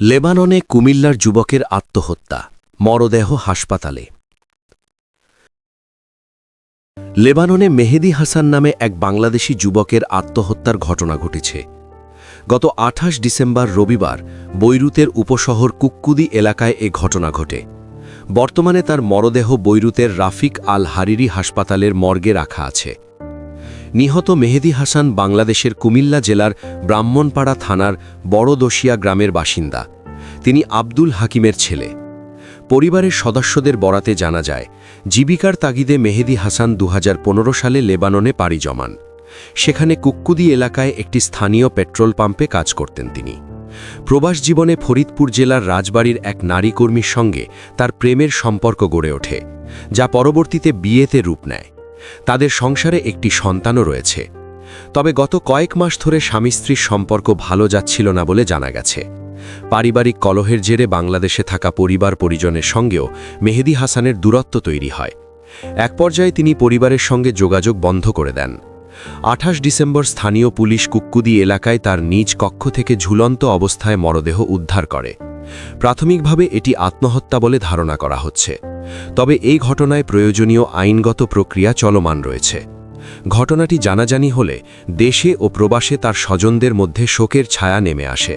লেবাননে কুমিল্লার যুবকের আত্মহত্যা, মরদেহ হাসপাতালে। লেবাননে মেহেদি হাসান নামে এক বাংলাদেশি যুবকের আত্মহত্যার ঘটনা ঘটেছে। গত আঠাশ ডিসেম্বর রবিবার বৈরুতের উপশহর কুক্কুদি এলাকায় এ ঘটনা ঘটে। বর্তমানে তার মরদেহ বৈরুতের রাফিক আল হারিরি হাসপাতালের মর্গে রাখা আছে। নিহত মেহেদি হাসান বাংলাদেশের কুমিল্লা জেলার ব্রাহ্মণপাড়া থানার বড়দশিয়া গ্রামের বাসিন্দা। তিনি আব্দুল হাকিমের ছেলে। পরিবারের সদস্যদের বরাতে জানা যায়, জীবিকার তাগিদে মেহেদি হাসান দু হাজার পনেরো সালে লেবাননে পাড়ি জমান। সেখানে কুক্কুদি এলাকায় একটি স্থানীয় পেট্রোল পাম্পে কাজ করতেন তিনি। প্রবাস জীবনে ফরিদপুর জেলার রাজবাড়ির এক নারী কর্মীর সঙ্গে তার প্রেমের সম্পর্ক গড়ে ওঠে, যা পরবর্তীতে বিয়েতে রূপ নেয়। তাদের সংসারে একটি সন্তানও রয়েছে। তবে গত কয়েক মাস ধরে স্বামী স্ত্রীর সম্পর্ক ভালো যাচ্ছিল না বলে জানা গেছে। পারিবারিক কলহের জেরে বাংলাদেশে থাকা পরিবার পরিজনের সঙ্গেও মেহেদি হাসানের দূরত্ব তৈরি হয়। এক পর্যায়ে তিনি পরিবারের সঙ্গে যোগাযোগ বন্ধ করে দেন। আঠাশ ডিসেম্বর স্থানীয় পুলিশ কুক্কুদি এলাকায় তার নিজ কক্ষ থেকে ঝুলন্ত অবস্থায় মরদেহ উদ্ধার করে। প্রাথমিকভাবে এটি আত্মহত্যা বলে ধারণা করা হচ্ছে। তবে এই ঘটনায় প্রয়োজনীয় আইনগত প্রক্রিয়া চলমান রয়েছে। ঘটনাটি জানাজানি হলে দেশে ও প্রবাসে তার স্বজনদের মধ্যে শোকের ছায়া নেমে আসে।